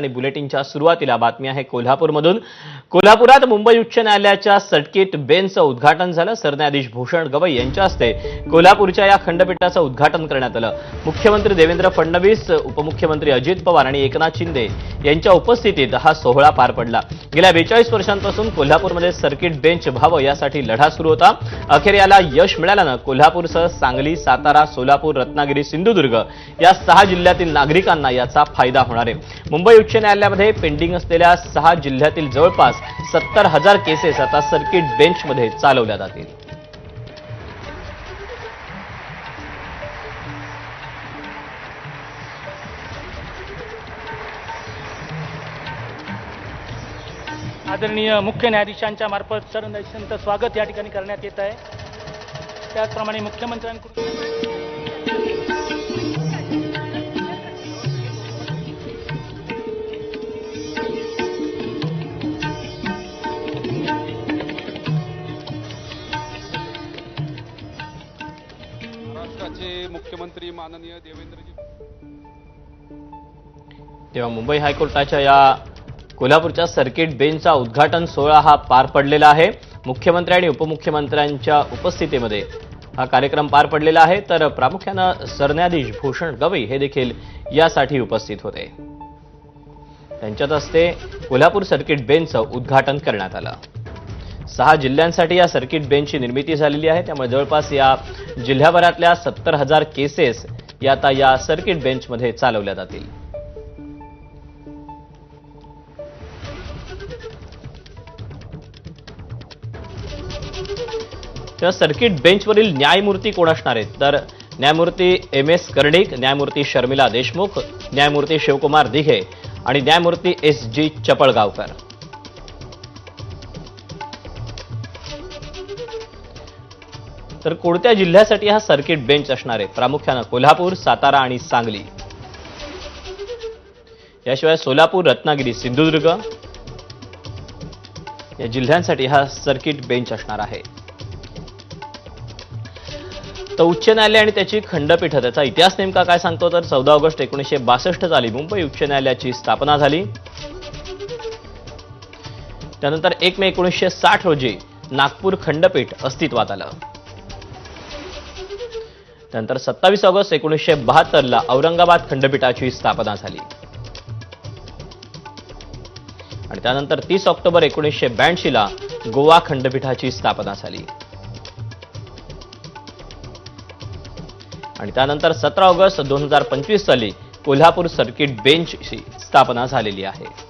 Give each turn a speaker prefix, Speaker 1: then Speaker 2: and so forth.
Speaker 1: आणि बुलेटिनच्या सुरुवातीला बातमी आहे कोल्हापूरमधून. कोल्हापुरात मुंबई उच्च न्यायालयाच्या सर्किट बेंचचं उद्घाटन झालं. सरन्यायाधीश भूषण गवई यांच्या हस्ते कोल्हापूरच्या या खंडपीठाचं उद्घाटन करण्यात आलं. मुख्यमंत्री देवेंद्र फडणवीस उपमुख्यमंत्री अजित पवार आणि एकनाथ शिंदे यांच्या उपस्थितीत हा सोहळा पार पडला. गेल्या बेचाळीस वर्षांपासून कोल्हापूरमध्ये सर्किट बेंच व्हावं यासाठी लढा सुरू होता. अखेर याला यश मिळाल्यानं कोल्हापूरसह सांगली सातारा सोलापूर रत्नागिरी सिंधुदुर्ग या सहा जिल्ह्यातील नागरिकांना याचा फायदा होणार आहे. मुंबई उच्च न्यायालयामध्ये पेंडिंग असलेल्या सहा जिल्ह्यातील जवळपास सत्तर हजार केसेस आता सर्किट बेंचमध्ये चालवल्या जातील.
Speaker 2: आदरणीय मुख्य न्यायाधीशांच्या मार्फत सरन्यायाधीशांचं स्वागत या ठिकाणी करण्यात येत आहे. त्याचप्रमाणे मुख्यमंत्र्यांकडून
Speaker 3: मुख्यमंत्री माननीय देवेंद्रजी.
Speaker 1: तेव्हा मुंबई हायकोर्टाच्या या कोल्हापूरच्या सर्किट बेंचचा उद्घाटन सोहळा हा पार पडलेला आहे. मुख्यमंत्री आणि उपमुख्यमंत्र्यांच्या उपस्थितीमध्ये हा कार्यक्रम पार पडलेला आहे. तर प्रामुख्यानं सरन्यायाधीश भूषण गवई हे देखील यासाठी उपस्थित होते. त्यांच्यात हस्ते कोल्हापूर सर्किट बेंचचं उद्घाटन करण्यात आलं. सहा जिल्ह्यांसाठी या सर्किट बेंचची निर्मिती झालेली आहे. त्यामुळे जवळपास या जिल्ह्याभरातल्या सत्तर हजार केसेस या आता या सर्किट बेंचमध्ये चालवल्या जातील. तेव्हा सर्किट बेंचवरील न्यायमूर्ती कोण असणार आहेत? तर न्यायमूर्ती एम एस कर्णिक न्यायमूर्ती शर्मिला देशमुख न्यायमूर्ती शिवकुमार दिघे आणि न्यायमूर्ती एस जी चपळगावकर. तर कोणत्या जिल्ह्यासाठी हा सर्किट बेंच असणार आहे? प्रामुख्यानं कोल्हापूर सातारा आणि सांगली. याशिवाय सोलापूर रत्नागिरी सिंधुदुर्ग या जिल्ह्यांसाठी हा सर्किट बेंच असणार आहे. तर उच्च न्यायालय आणि त्याची खंडपीठ त्याचा इतिहास नेमका काय सांगतो? तर चौदा ऑगस्ट एकोणीसशे बासष्ट साली मुंबई उच्च न्यायालयाची स्थापना झाली. त्यानंतर एक मे एकोणीसशे साठ रोजी नागपूर खंडपीठ अस्तित्वात आलं. त्यानंतर सत्तावीस ऑगस्ट एकोणीसशे बहात्तरला औरंगाबाद खंडपीठाची स्थापना झाली. आणि त्यानंतर तीस ऑक्टोबर एकोणीसशे ब्याऐंशीला गोवा खंडपीठाची स्थापना झाली. आणि त्यानंतर सतरा ऑगस्ट दोन हजार पंचवीस साली कोल्हापूर सर्किट बेंचची स्थापना झालेली आहे.